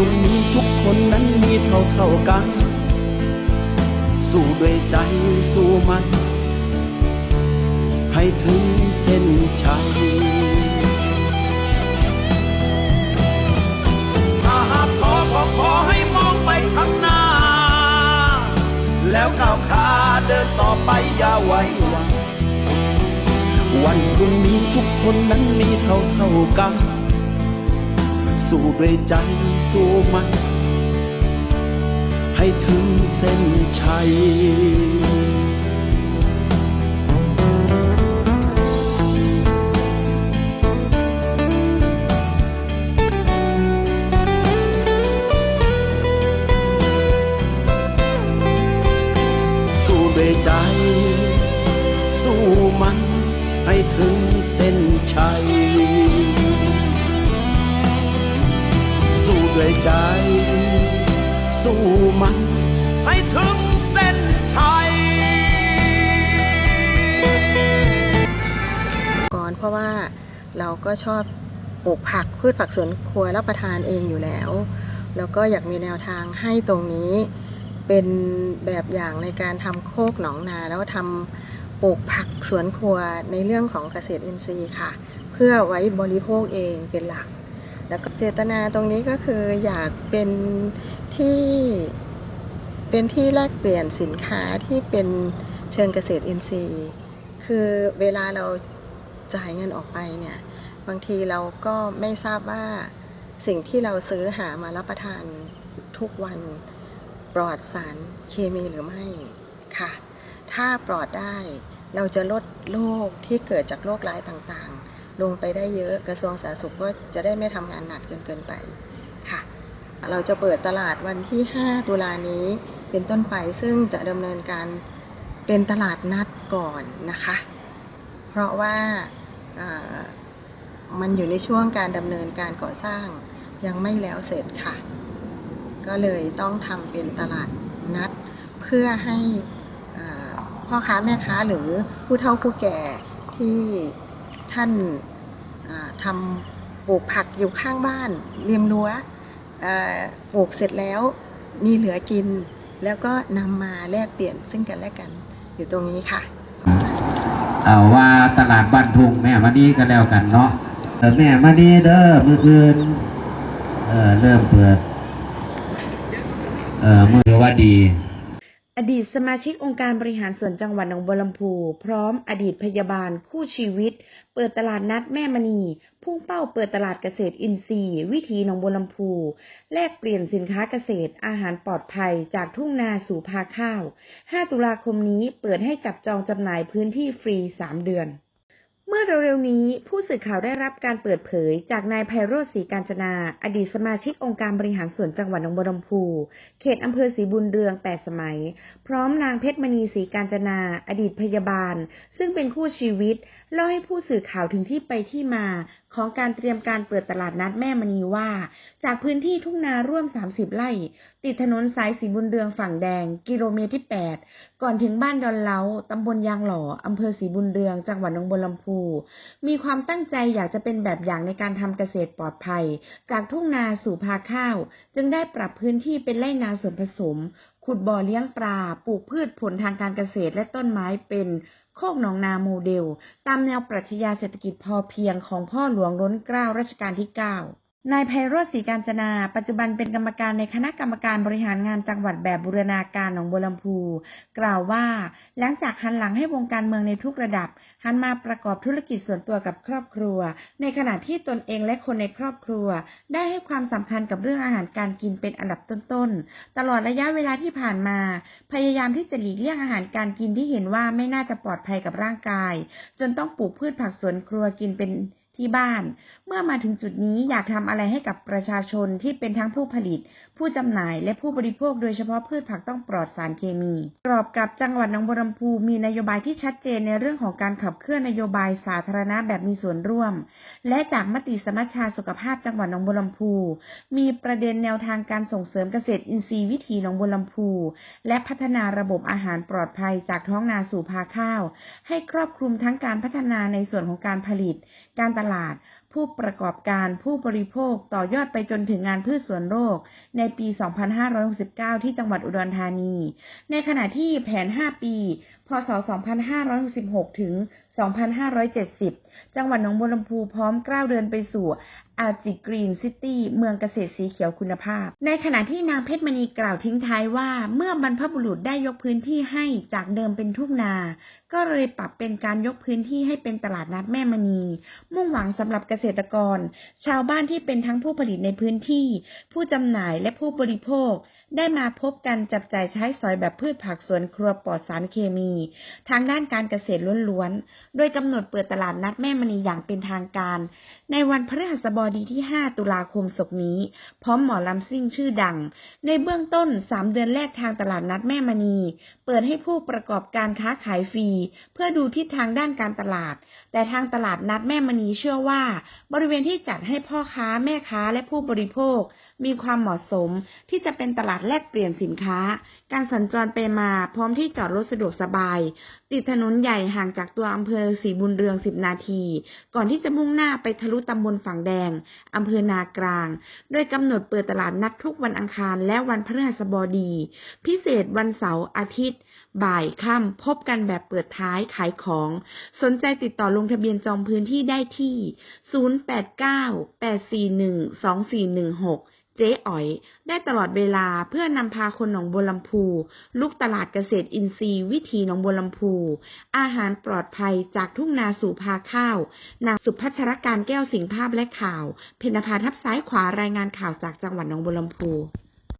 พรุ่งนี้ทุกคนนั้นมีเท่าเท่ากัน สู้ด้วยใจสู้มัน ให้ถึงเส้นชัยถ้าหากท้อก็ขอให้มองไปข้างหน้า แล้วก้าวขาเดินต่อไปอย่าไว้วังวันพรุ่งนี้ทุกคนนั้นมีเท่าเท่ากัน สู้ด้วยใจสู้มัน ให้ถึงเส้นชัยสู้ด้วยใจ สู้มันให้ถึงเส้นชัย สู้ด้วยใจ สู้มัน ให้ถึงเส้นชัย ก่อนเพราะว่าเราก็ชอบปลูกผักพืชผักสวนครัวรับประทานเองอยู่แล้ว แล้วก็อยากมีแนวทางให้ตรงนี้เป็นแบบอย่างในการทำโคกหนองนา แล้วทำปลูกผักสวนครัวในเรื่องของเกษตรอินทรีย์ค่ะ เพื่อไว้บริโภคเองเป็นหลัก แล้วก็เจตนาตรงนี้ก็คืออยากเป็นที่เป็นที่แลกเปลี่ยนสินค้าที่เป็นเชิงเกษตรอินทรีย์ คือเวลาเราจ่ายเงินออกไปเนี่ย บางทีเราก็ไม่ทราบว่าสิ่งที่เราซื้อหามารับประทานทุกวันปลอดสารเคมีหรือไม่ค่ะ ถ้าปลอดได้เราจะลดโรคที่เกิดจากโรคร้ายต่างๆ ลงไปได้เยอะกระทรวงสาธารณสุขก็จะได้ไม่ทำงานหนักจนเกินไปค่ะ เราจะเปิดตลาดวันที่ 5 ตุลานี้เป็นต้นไปซึ่งจะดำเนินการเป็นตลาดนัดก่อนนะคะ เพราะว่ามันอยู่ในช่วงการดำเนินการก่อสร้างยังไม่แล้วเสร็จค่ะ ก็เลยต้องทำเป็นตลาดนัด เพื่อให้พ่อค้าแม่ค้าหรือผู้เฒ่าผู้แก่ที่ ท่านอ่าทำปลูกผักอยู่ข้างบ้านริมรั้วปลูกเสร็จแล้วมีเหลือกิน แล้วก็นำมาแลกเปลี่ยนซึ่งกันและกันอยู่ตรงนี้ค่ะ เอาว่าตลาดบ้านทุ่งแม่มานีก็แล้วกันเนาะแม่มานีเด้อมืออื่นเออเริ่มเปิด เออมือว่าดี อดีตสมาชิกองค์การบริหารส่วนจังหวัดหนองบัวลำพูพร้อมอดีตพยาบาลคู่ชีวิต เปิดตลาดนัดแม่มณี พุ่งเป้าเปิดตลาดเกษตรอินทรีย์ วิถีหนองบัวลำพูแลกเปลี่ยนสินค้าเกษตรอาหารปลอดภัยจากทุ่งนาสู่พาข้าว 5 ตุลาคมนี้เปิดให้จับจองจำหน่ายพื้นที่ฟรี 3 เดือน เมื่อเร็วๆนี้ผู้สื่อข่าวได้รับการเปิดเผย จากนายไพโรธศรีการจนา อดีตสมาชิกองค์การบริหารส่วนจังหวัดหนองบัวลำพู เขตอำเภอศรีบุญเรืองแปดสมัย พร้อมนางเพชรมณีศรีการจนา อดีตพยาบาล ซึ่งเป็นคู่ชีวิต เล่าให้ผู้สื่อข่าวถึงที่ไปที่มาของการเตรียมการเปิดตลาดนัดแม่มณีว่า จากพื้นที่ทุ่งนาร่วม 30 ไร่ ติดถนนสายสีบุญเรืองฝั่งแดง กิโลเมตรที่ 8 ก่อนถึงบ้านดอนเล้าตำบลยางหล่ออำเภอสีบุญเรือง จังหวัดนงบัวลำพู มีความตั้งใจอยากจะเป็นแบบอย่างในการทำเกษตรปลอดภัย จากทุ่งนาสู่พาข้าว จึงได้ปรับพื้นที่เป็นไร่นาส่วนผสม ขุดบ่อเลี้ยงปลา ปลูกพืชผลทางการเกษตรและต้นไม้เป็นโคกหนองนาโมเดล ตามแนวปรัชญาเศรษฐกิจพอเพียงของพ่อหลวงล้นเกล้ารัชกาลที่9 นายไพโรธศรีการจนา ปัจจุบันเป็นกรรมการในคณะกรรมการบริหารงานจังหวัดแบบบูรณาการหนองบัวลำพู กล่าวว่า หลังจากหันหลังให้วงการเมืองในทุกระดับ หันมาประกอบธุรกิจส่วนตัวกับครอบครัว ในขณะที่ตนเองและคนในครอบครัว ได้ให้ความสำคัญกับเรื่องอาหารการกินเป็นอันดับต้นๆ ตลอดระยะเวลาที่ผ่านมา พยายามที่จะหลีกเลี่ยงอาหารการกินที่เห็นว่าไม่น่าจะปลอดภัยกับร่างกาย จนต้องปลูกพืชผักสวนครัวกินเป็น ที่บ้าน เมื่อมาถึงจุดนี้อยากทำอะไรให้กับประชาชนที่เป็นทั้งผู้ผลิต ผู้จำหน่ายและผู้บริโภคโดยเฉพาะพืชผักต้องปลอดสารเคมี กรอบกับจังหวัดหนองบัวลำพูมีนโยบายที่ชัดเจนในเรื่องของการขับเคลื่อนนโยบายสาธารณะแบบมีส่วนร่วม และจากมติสมัชชาสุขภาพจังหวัดหนองบัวลำพู มีประเด็นแนวทางการส่งเสริมเกษตรอินทรีย์วิถีหนองบัวลำพู และพัฒนาระบบอาหารปลอดภัยจากท้องนาสู่พาข้าว ให้ครอบคลุมทั้งการพัฒนาในส่วนของการผลิต การตลาดลาด ผู้ประกอบการผู้บริโภคต่อยอดไปจนถึงงานพืชสวนโลกในปี 2569 ที่จังหวัดอุดรธานี ในขณะที่แผน 5 ปี พศ 2566 ถึง 2570 จังหวัดหนองบัวลำพูพร้อมก้าวเดินไปสู่อาจิกรีนซิตี้เมืองเกษตรสีเขียวคุณภาพ ในขณะที่นางเพชรมณีกล่าวทิ้งท้ายว่า เมื่อบรรพบุรุษได้ยกพื้นที่ให้จากเดิมเป็นทุ่งนา ก็เลยปรับเป็นการยกพื้นที่ให้เป็นตลาดนัดแม่มณี มุ่งหวังสำหรับเกษตรกร ชาวบ้านที่เป็นทั้งผู้ผลิตในพื้นที่ ผู้จำหน่ายและผู้บริโภค ได้มาพบกันจับจ่ายใช้สอยแบบพืชผักสวนครัวปลอดสารเคมี ทางด้านการเกษตรล้วนๆ โดยกำหนดเปิดตลาดนัดแม่มณีอย่างเป็นทางการ ในวันพฤหัสบดีที่ 5 ตุลาคมศกนี้ พร้อมหมอลำซิ่งชื่อดัง ในเบื้องต้น 3 เดือนแรกทางตลาดนัดแม่มณี เปิดให้ผู้ประกอบการค้าขายฟรี เพื่อดูทิศทางด้านการตลาด แต่ทางตลาดนัดแม่มณีเชื่อว่าบริเวณที่จัดให้พ่อค้าแม่ค้าและผู้บริโภค มีความเหมาะสมที่จะเป็นตลาดแลกเปลี่ยนสินค้า การสัญจรไปมาพร้อมที่จอดรถสะดวกสบาย ติดถนนใหญ่ห่างจากตัวอำเภอศรีบุญเรือง 10 นาที ก่อนที่จะมุ่งหน้าไปทะลุตำบลฝั่งแดงอำเภอนากลาง โดยกำหนดเปิดตลาดนัดทุกวันอังคารและวันพฤหัสบดี พิเศษวันเสาร์อาทิตย์ บ่ายค่ำพบกันแบบเปิดท้ายขายของ สนใจติดต่อลงทะเบียนจองพื้นที่ได้ที่ 0898412416 เจ๊อ๋อย ได้ตลอดเวลาเพื่อนำพาคนหนองบัวลำพูลุกตลาดเกษตรอินทรีย์ วิถีหนองบัวลำพู อาหารปลอดภัยจากทุ่งนาสู่พาข้าว นางสุพัชรการแก้วสิงภาพและข่าว เพนภาทับซ้ายขวารายงานข่าวจากจังหวัดหนองบัวลำพู